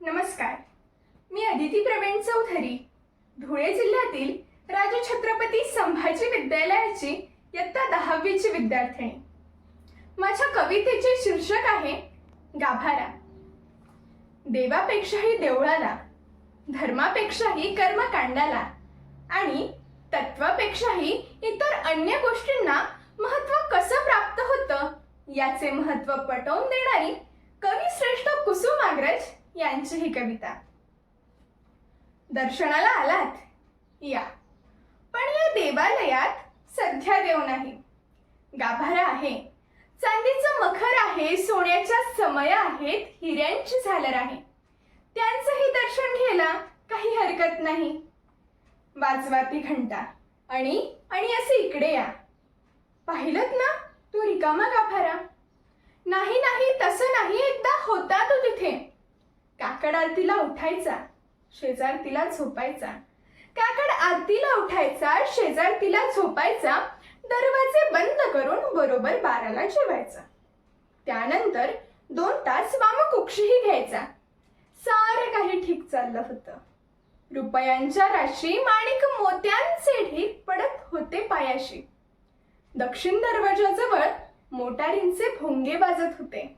नमस्कार. मी अदिती प्रवीण चौधरी. धुळे जिल्ह्यातील राजा छत्रपती संभाजी विद्यालयाची इयत्ता दहावीची विद्यार्थिनी माझ्या कवितेचे शीर्षक आहे गाभारा. देवापेक्षाही देवळाला धर्मापेक्षाही कर्मकांडाला आणि तत्वापेक्षाही इतर अन्य गोष्टींना महत्त्व कसं प्राप्त होतं याचे महत्त्व पटवून देणारी कवी श्रेष्ठ कुसुमाग्रज यांची ही कविता. दर्शनाला आलात? या. पण या देवालयात सध्या देव नाही. गाभारा आहे. चांदीचं मखर आहे सोन्याच्या समय आहेत हिऱ्यांची झालर आहे. त्यांचंही दर्शन घ्यायला काही हरकत नाही. वाजवा ती घंटा. आणि आणि असे इकडे या. पाहिलत ना तू रिकामा गाभारा? नाही नाही तसं नाही. एकदा होता तू काकड आरतीला उठायचा शेजार तिला झोपायचा. काकड आरतीला उठायचा शेजार तिला झोपायचा दरवाजे बंद करून बरोबर बाराला जेवायचा. त्यानंतर दोन तास वामकुक्षीही घ्यायचा. सारं काही ठीक चाललं होतं. रुपयांच्या राशी माणिक मोत्यांचे ढीक पडत होते पायाशी. दक्षिण दरवाजाजवळ मोटारींचे भोंगे वाजत होते.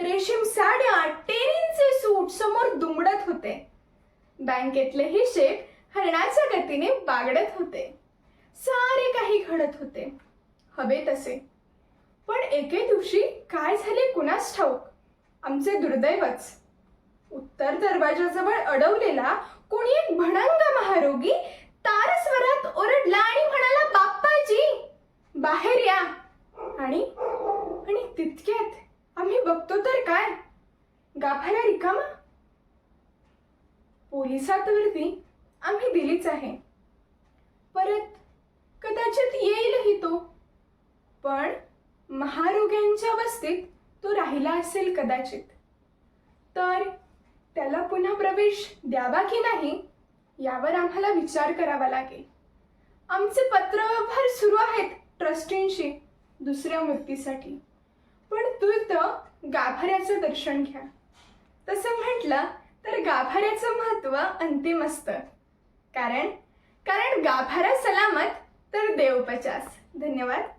रेशीम साड्या सूट समोर दुमडत होते. बँकेतले हिशेब हरणाच्या गतीने बागडत होते. सारे काही घडत होते. हवे तसे. पण एके दिवशी काय झाले कुणास ठाऊक? आमचे दुर्दैवच. उत्तर दरवाजाजवळ अडवलेला कोणी एक भणंग महारोगी तारस्वरात ओरडला आणि म्हणाला बाप्पाजी बाहेर या. आणि आणि तितक्यात आम्ही बघतो तर काय? गाभारा रिकामा? पोलिसात वर्दी आम्ही दिलीच आहे. परत कदाचित येईलही तो. पण महारोग्यांच्या वस्तीत तो राहिला असेल कदाचित. तर त्याला पुन्हा प्रवेश द्यावा की नाही यावर आम्हाला विचार करावा लागेल. आमचे पत्रव्यवहार सुरू आहेत ट्रस्टींशी दुसऱ्या मुक्तीसाठी. पण तू तर गाभाऱ्याचं दर्शन घ्या. तसं म्हटलं तर गाभाऱ्याचं महत्त्व अंतिम असतं. कारण कारण गाभारा सलामत तर देवपचास. धन्यवाद.